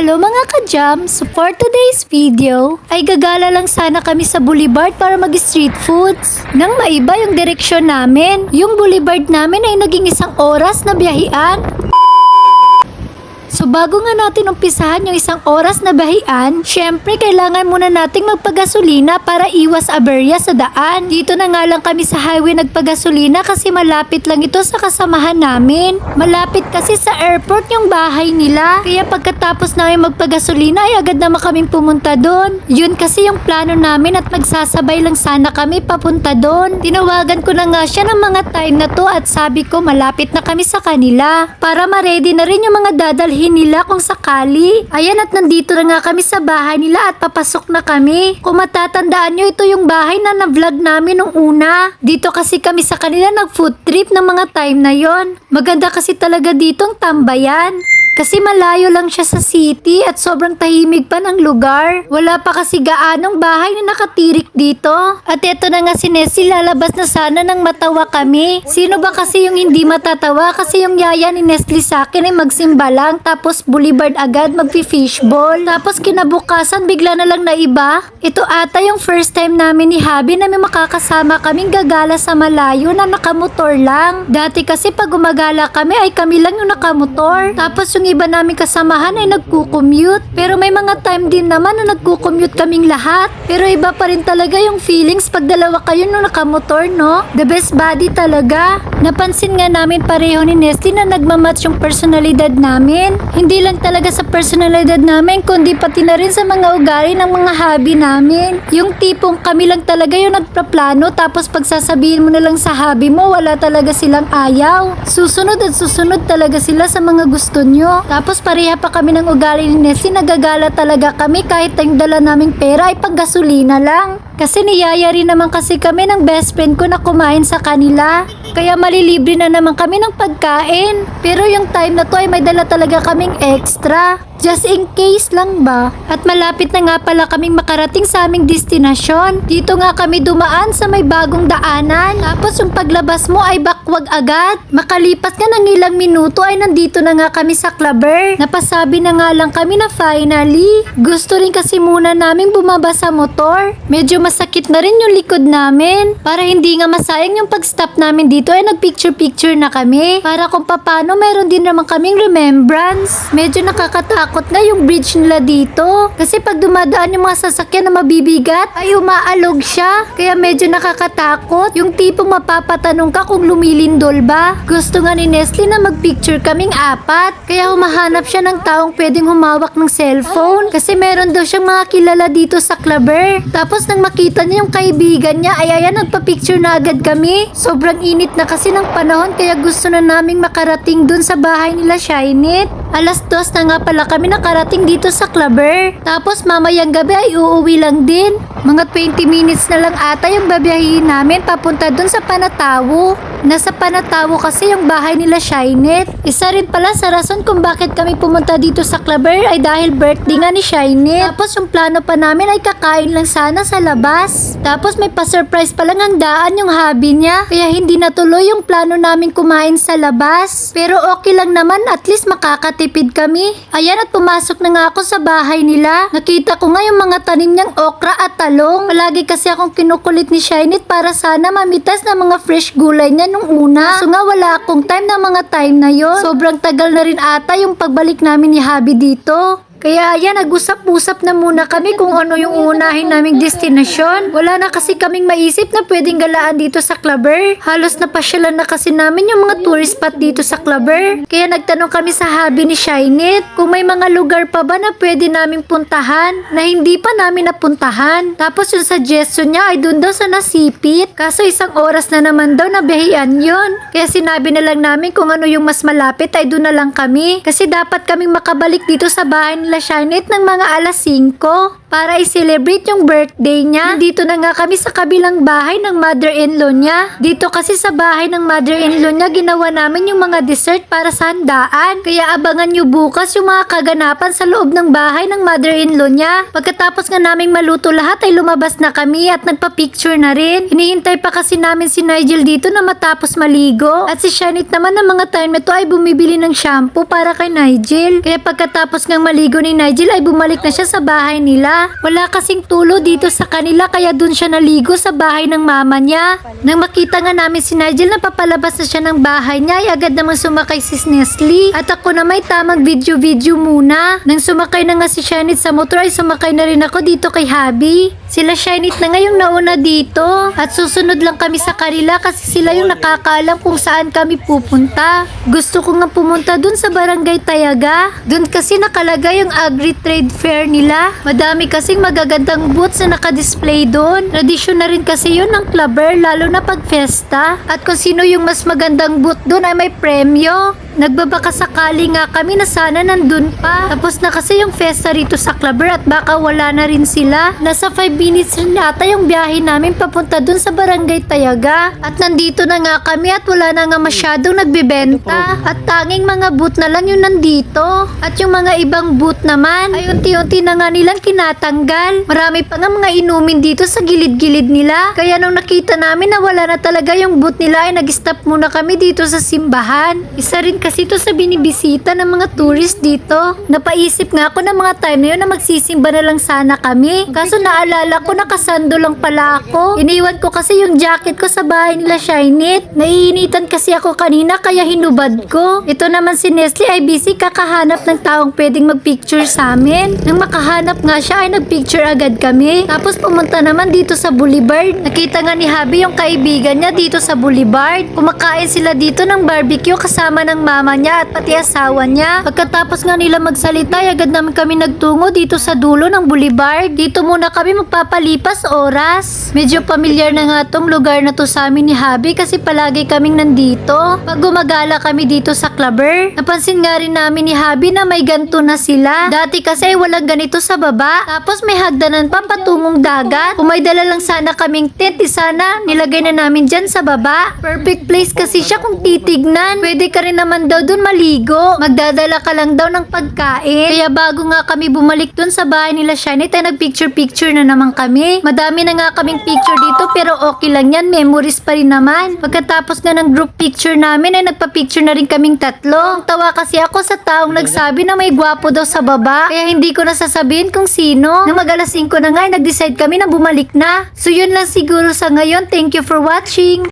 Hello mga ka-jams! For today's video, ay gagala lang sana kami sa boulevard para mag-street foods. Nang maiba yung direksyon namin, yung boulevard namin ay naging isang oras na biyahian. So bago nga natin umpisahan yung isang oras na bahian, syempre kailangan muna nating magpagasolina para iwas aberya sa daan. Dito na nga lang kami sa highway nagpagasolina kasi malapit lang ito sa kasamahan namin. Malapit kasi sa airport yung bahay nila. Kaya pagkatapos namin magpagasolina ay agad naman kaming pumunta doon. Yun kasi yung plano namin at magsasabay lang sana kami papunta doon. Tinawagan ko na nga siya ng mga time na to at sabi ko malapit na kami sa kanila. Para ma-ready na rin yung mga dadalhin nila kung sakali. Ayan at nandito na nga kami sa bahay nila at papasok na kami. Kung matatandaan nyo, ito yung bahay na na-vlog namin nung una. Dito kasi kami sa kanila nag-food trip ng mga time na yon. Maganda kasi talaga ditong tambayan. Kasi malayo lang siya sa city at sobrang tahimik pa ng lugar. Wala pa kasi gaanong bahay na nakatirik dito. At eto na nga si Nessie, lalabas na sana nang matawa kami. Sino ba kasi yung hindi matatawa? Kasi yung yaya ni Nestle sa akin ay magsimba lang tapos boulevard agad magfi-fishball. Tapos kinabukasan bigla na lang naiba. Ito ata yung first time namin ni Habi na may makakasama kaming gagala sa malayo na nakamotor lang. Dati kasi pag gumagala kami ay kami lang yung nakamotor. Tapos yung iba namin kasamahan ay nagko-commute. Pero may mga time din naman na nagko-commute kaming lahat. Pero iba pa rin talaga yung feelings pag dalawa kayo nung nakamotor, no? The best buddy talaga. Napansin nga namin pareho ni Nesty na nagmamatch yung personalidad namin. Hindi lang talaga sa personalidad namin, kundi pati na rin sa mga ugali ng mga hobby namin. Yung tipong kami lang talaga yung nagpaplano tapos pagsasabihin mo na lang sa hobby mo, wala talaga silang ayaw. Susunod at susunod talaga sila sa mga gusto nyo. Tapos pareha pa kami ng ugali ni Nessie, nagagala talaga kami kahit yung dala naming pera ay panggasolina lang. Kasi niyaya rin naman kasi kami ng best friend ko na kumain sa kanila. Kaya malilibre na naman kami ng pagkain. Pero yung time na to ay may dala talaga kaming extra. Just in case lang ba? At malapit na nga pala kaming makarating sa aming destinasyon. Dito nga kami dumaan sa may bagong daanan. Tapos yung paglabas mo ay bakwag agad. Makalipas nga ng ilang minuto ay nandito na nga kami sa clubber. Napasabi na nga lang kami na finally. Gusto rin kasi muna namin bumaba sa motor. Medyo masakit na rin yung likod namin. Para hindi nga masayang yung pag-stop namin dito ay nagpicture-picture na kami. Para kung papano meron din naman kaming remembrance. Medyo nakakatakot na yung bridge nila dito. Kasi pag dumadaan yung mga sasakyan na mabibigat, ay umaalog siya. Kaya medyo nakakatakot. Yung tipong mapapatanong ka kung lumilindol ba. Gusto nga ni Nestle na magpicture kaming apat. Kaya humahanap siya ng taong pwedeng humawak ng cellphone. Kasi meron daw siyang mga kilala dito sa clubber. Tapos nang makita niya yung kaibigan niya, ay ayan, nagpa-picture na agad kami. Sobrang init na kasi ng panahon kaya gusto na naming makarating dun sa bahay nila Shynit. Alas dos na nga pala kami nakarating dito sa clubber. Tapos mamayang gabi ay uuwi lang din. Mga 20 minutes na lang ata yung babiyahin namin papunta dun sa Panatawo. Nasa Panatawo kasi yung bahay nila Shynit. Isa rin pala sa rason kung bakit kami pumunta dito sa clubber ay dahil birthday nga ni Shynit. Tapos yung plano pa namin ay kakain lang sana sa labas. Tapos may pa-surprise palang handaan yung hobby niya. Kaya hindi natuloy yung plano namin kumain sa labas. Pero okay lang naman at least makakatipid kami. Ayan at pumasok na nga ako sa bahay nila. Nakita ko nga yung mga tanim niyang okra at talong. Palagi kasi akong kinukulit ni Shynit para sana mamitas na mga fresh gulay niya nung una. So nga wala akong time na mga time na yon. Sobrang tagal na rin ata yung pagbalik namin ni Habi dito. Kaya ayan, nag-usap-usap na muna kami kung ano yung uunahin naming destinasyon. Wala na kasi kaming maisip na pwedeng galaan dito sa Clubber. Halos napasyalan na kasi namin yung mga tourist spot dito sa Clubber. Kaya nagtanong kami sa hubby ni Shynit kung may mga lugar pa ba na pwede naming puntahan na hindi pa namin napuntahan. Tapos yung suggestion niya ay dun daw sa Nasipit. Kaso isang oras na naman daw na biyahian yun. Kaya sinabi na lang namin kung ano yung mas malapit ay dun na lang kami. Kasi dapat kaming makabalik dito sa bahay nila Shynit ng mga alas 5 para i-celebrate yung birthday niya. Dito na nga kami sa kabilang bahay ng mother-in-law niya. Dito kasi sa bahay ng mother-in-law niya ginawa namin yung mga dessert para sa handaan. Kaya abangan nyo bukas yung mga kaganapan sa loob ng bahay ng mother-in-law niya. Pagkatapos nga naming maluto lahat ay lumabas na kami at nagpa-picture na rin. Hinihintay pa kasi namin si Nigel dito na matapos maligo. At si Shynit naman ng mga time na to ay bumibili ng shampoo para kay Nigel. Kaya pagkatapos ngang maligo ni Nigel ay bumalik na siya sa bahay nila. Wala kasing tulo dito sa kanila kaya dun siya naligo sa bahay ng mama niya. Nang makita nga namin si Nigel na papalabas na siya ng bahay niya ay agad namang sumakay si Nestle. At ako na may tamang video-video muna. Nang sumakay na nga si Shanit sa motor ay sumakay na rin ako dito kay Habi. Sila Shanit na ngayong nauna dito. At susunod lang kami sa kanila kasi sila yung nakakaalam kung saan kami pupunta. Gusto ko nga pumunta dun sa barangay Tayaga. Dun kasi nakalagay yung agri-trade fair nila. Madami kasing magagandang booths na nakadisplay doon. Tradisyon na rin kasi yun ng clubber lalo na pag festa. At kung sino yung mas magandang booth doon ay may premyo. Nagbabaka sakali nga kami na sana nandun pa. Tapos na kasi yung festa rito sa clubber at baka wala na rin sila. Nasa 5 minutes rin ata yung biyahe namin papunta dun sa barangay Tayaga. At nandito na nga kami at wala na nga masyadong nagbebenta. At tanging mga booth na lang yung nandito. At yung mga ibang booth naman ay unti-unti na nga nilang kinatanggal. Marami pa nga mga inumin dito sa gilid-gilid nila. Kaya nung nakita namin na wala na talaga yung booth nila ay nag-stop muna kami dito sa simbahan. Isa rin kasi ito sa binibisita ng mga tourist dito. Napaisip nga ako ng mga time na yun na magsisimba na lang sana kami. Kaso naalala ko nakasando lang pala ako. Iniwan ko kasi yung jacket ko sa bahay nila Shinit. Naiinitan kasi ako kanina kaya hinubad ko. Ito naman si Nestle ay busy kakahanap ng taong pwedeng magpicture sa amin. Nang makahanap nga siya ay nagpicture agad kami. Tapos pumunta naman dito sa Boulevard. Nakita nga ni Habi yung kaibigan niya dito sa Boulevard. Kumakain sila dito ng barbecue kasama ng mama niya at pati asawa niya. Pagkatapos nga nila magsalita, agad naman kami nagtungo dito sa dulo ng Boulevard. Dito muna kami magpapalipas oras. Medyo pamilyar na nga tong lugar na to sa amin ni Habi kasi palagi kaming nandito. Pag gumagala kami dito sa clubber, napansin nga rin namin ni Habi na may ganto na sila. Dati kasi walang ganito sa baba. Tapos may hagdanan pa patungong dagat. Kung may dala lang sana kaming tent, sana nilagay na namin dyan sa baba. Perfect place kasi siya kung titignan. Pwede ka rin naman daw dun maligo. Magdadala ka lang daw ng pagkain. Kaya bago nga kami bumalik dun sa bahay nila Shani, tayo nag-picture-picture na naman kami. Madami na nga kaming picture dito pero okay lang yan. Memories pa rin naman. Pagkatapos nga ng group picture namin ay nagpa-picture na rin kaming tatlo. Tawa kasi ako sa taong nagsabi na may gwapo daw sa baba. Kaya hindi ko na sasabihin kung sino. Nang mag-alas 5 na nga ay nag-decide kami na bumalik na. So yun lang siguro sa ngayon. Thank you for watching.